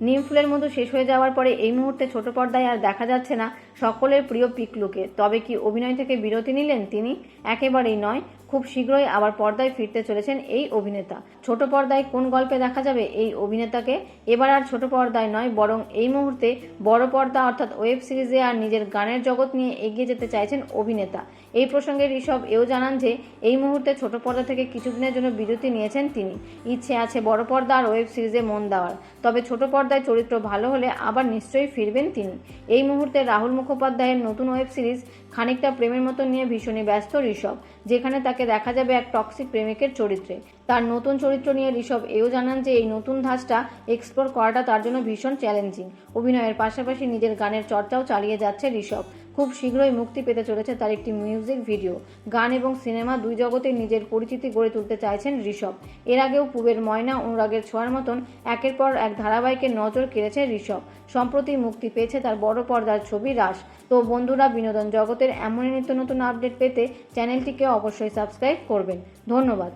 নিম ফুলের মধু শেষ হয়ে যাওয়ার পরে এই মুহূর্তে ছোট পর্দায় আর দেখা যাচ্ছে না সকলের প্রিয় পিকলুকে। তবে কি অভিনয় থেকে বিরতি নিলেন তিনি? একেবারেই নয়। খুব শীঘ্রই আবার পর্দায় ফিরতে চলেছেন এই অভিনেতা। ছোট পর্দায় কোন গল্পে দেখা যাবে এই অভিনেতাকে? এবার আর ছোট পর্দায় নয়, বরং এই মুহূর্তে বড় পর্দা অর্থাৎ ওয়েব সিরিজে আর নিজের গানের জগৎ নিয়ে এগিয়ে যেতে চাইছেন অভিনেতা। এই প্রসঙ্গে ঋষভ এও জানান যে, এই মুহূর্তে ছোট পর্দা থেকে কিছুদিনের জন্য বিরতি নিয়েছেন তিনি। ইচ্ছে আছে বড় পর্দা আর ওয়েব সিরিজে মন দেওয়ার। তবে ছোট পর্দায় চরিত্র ভালো হলে আবার নিশ্চয়ই ফিরবেন তিনি। এই মুহূর্তে রাহুল মুখোপাধ্যায়ের নতুন ওয়েব সিরিজ খানিকটা প্রেমের মতো নিয়ে ভীষণই ব্যস্ত ঋষভ, যেখানে তাকে দেখা যাবে এক টক্সিক প্রেমিকের চরিত্রে। তার নতুন চরিত্র নিয়ে ঋষভ এও জানান যে, এই নতুন ধাঁচটা এক্সপ্লোর করাটা তার জন্য ভীষণ চ্যালেঞ্জিং অভিনয়ের পাশাপাশি নিজের গানের চর্চাও চালিয়ে যাচ্ছে ঋষভ। খুব শীঘ্রই মুক্তি পেতে চলেছে তার একটি মিউজিক ভিডিও গান এবং সিনেমা দুই জগতে নিজের পরিচিতি গড়ে তুলতে চাইছেন ঋষভ। এর আগেও পূবের ময়না, অনুরাগের ছোঁয়ার মতন একের পর এক ধারাবাহিকের নজর কেড়েছে ঋষভ। সম্প্রতি মুক্তি পেয়েছে তার বড় পর্দার ছবি রাস তো বন্ধুরা, বিনোদন জগতের এমনই নিত্য নতুন আপডেট পেতে চ্যানেলটিকে অবশ্যই সাবস্ক্রাইব করবেন। ধন্যবাদ।